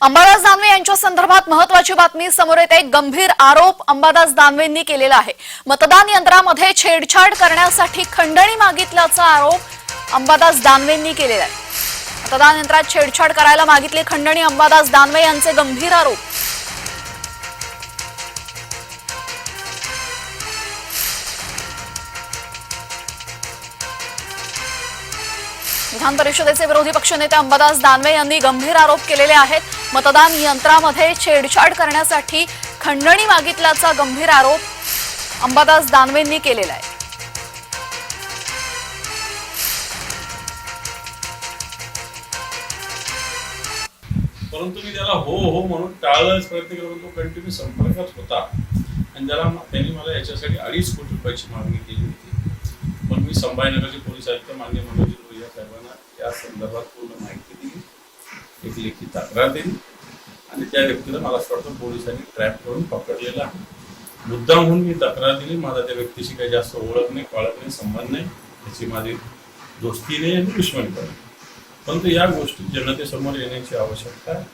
अंबादास दानवे यांच्या संदर्भात महत्वाची बातमी समोर येते. गंभीर आरोप अंबादास दानवेंनी केलेला आहे. मतदान यंत्रामध्ये छेडछाड करण्यासाठी खंडणी मागितल्याचा आरोप अंबादास दानवेंनी केलेला आहे. मतदान यंत्रात छेडछाड करायला मागितली खंडणी अंबादास दानवे यांचे गंभीर आरोप. विधान परिषदेचे विरोधी पक्षनेते अंबादास दानवे यांनी गंभीर आरोप केलेले आहेत. मतदान यंत्रामध्ये छेडछाड करण्यासाठी खंडणी मागितल्याचा गंभीर आरोप अंबादास दानवेंनी केलेला आहे. परंतु मी त्याला हो हो म्हणून टाळायचा प्रयत्न केला तो कंटिन्यू संपर्कात होता. आणि त्याला त्यांनी मला याच्यासाठी अडीच कोटी रुपयाची मागणी केली होती. पण मी संभाजीनगरचे पोलीस आयुक्त मान्य मनोजी या साहेबांना या संदर्भात पूर्ण माहिती दिली. एक लेखी तक्रार दिली. आणि त्या व्यक्तीला मला असं वाटतं पोलिसांनी ट्रॅप करून पकडलेला आहे. मुद्दाम म्हणून मी तक्रार दिली. माझा त्या व्यक्तीशी काही जास्त ओळख नाही कळत नाही संबंध नाही. त्याची माझी दोस्ती नाही आणि दुश्मन पण परंतु या गोष्टी जनतेसमोर येण्याची आवश्यकता आहे.